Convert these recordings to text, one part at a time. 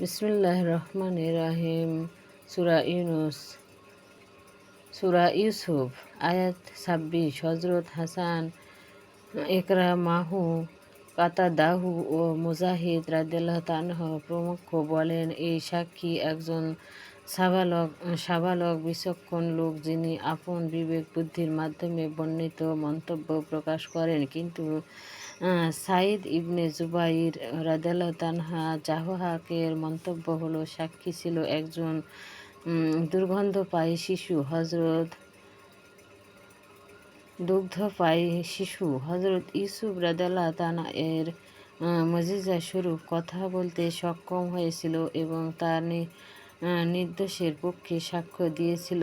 বিসমুল্লাহ রহমান রাহিম সুরা ইউনুস। সুরা ইউসুফ আয়াত ছাব্বিশ হজরত হাসান একরা মাহু কাতাদাহু ও মুজাহিদ রাদিল্লাহ তানহ প্রমুখ বলেন, এই সাক্ষী একজন সাবালক সাবালক, বিচক্ষণ লোক যিনি আপন বিবেক বুদ্ধির মাধ্যমে বর্ণিত মন্তব্য প্রকাশ করেন। কিন্তু সাইদ ইবনে জুবাইর রাদেলা তানহা মন্তব্য হলো, সাক্ষী ছিল একজন দুর্গন্ধপায়ী শিশু হজরত দুগ্ধপায়ী শিশু হজরত ইউসুফ রাদাল্লাহ তানা এর মজিজা স্বরূপ কথা বলতে সক্ষম হয়েছিল এবং তার নির্দোষের পক্ষে সাক্ষ্য দিয়েছিল।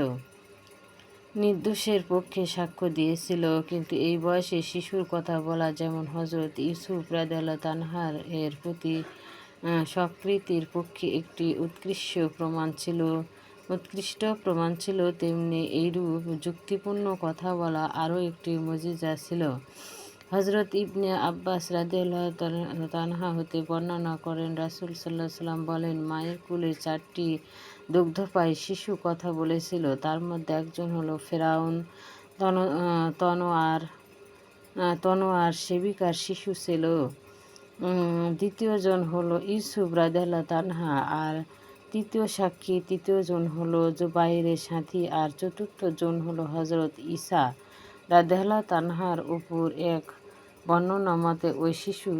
নির্দোষের পক্ষে সাক্ষ্য দিয়েছিল, কিন্তু এই বয়সে শিশুর কথা বলা যেমন হজরত ইউসুফ রাদাল্লাহ তানহার এর প্রতি সকৃতির পক্ষে একটি উৎকৃষ্ট প্রমাণ ছিল। উৎকৃষ্ট প্রমাণ ছিল, তেমনি এইরূপ যুক্তিপূর্ণ কথা বলা আরও একটি মজিজা ছিল। হজরত ইবনে আব্বাস রাদিয়াল্লাহ তানহা হতে বর্ণনা করেন, রাসুল সাল্লাহ সাল্লাম বলেন, মায়ের কুলে চারটি দুগ্ধপায়ী শিশু কথা বলেছিল, তার মধ্যে একজন হলো ফেরাউন, তন, তনোয়ার তনোয়ার সেবিকার শিশু ছিল। দ্বিতীয়জন হলো ইউসুফ রাদাল্লাহ তানহা আর তৃতীয় সাক্ষী তৃতীয়জন হলো জুবাইরের সাথী আর চতুর্থ জন হলো হজরত ঈসা রাদেহলা তানহার উপর এক বর্ণনা মতে ওই শিশু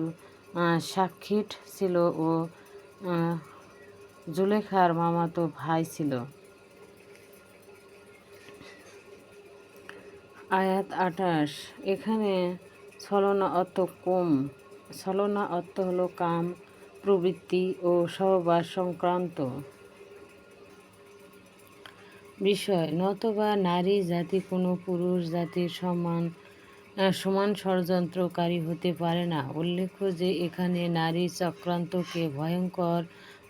সাক্ষীট ছিল ও জুলেখার মামাতো ভাই ছিল। আয়াত আঠাশ, এখানে ছলনা অর্থ কম, ছলনা অর্থ হলো কাম প্রবৃত্তি ও সহবাস সংক্রান্ত বিষয়। নতবা নারী জাতি কোনো পুরুষ জাতির সমান সমান ষড়যন্ত্রকারী হতে পারে না। উল্লেখ্য যে এখানে নারী চক্রান্তকে ভয়ঙ্কর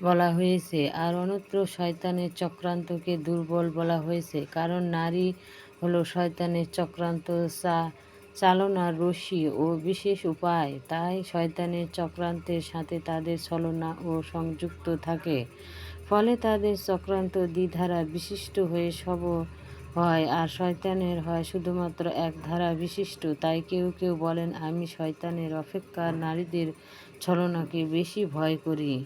বলা হয়েছে আর অন্যত্র শয়তানের চক্রান্তকে দুর্বল বলা হয়েছে। কারণ নারী হলো শয়তানের চক্রান্ত চা চালনার রশি ও বিশেষ উপায়। তাই শয়তানের চক্রান্তের সাথে তাদের ছলনা ও সংযুক্ত থাকে। ফলে তাদের চক্রান্ত দ্বিধারা বিশিষ্ট হয়ে সব হয় আর শয়তানের হয় শুধুমাত্র এক ধারা বিশিষ্ট। তাই কেউ কেউ বলেন, আমি শয়তানের অপেক্ষা নারীদের ছলনাকে বেশি ভয় করি।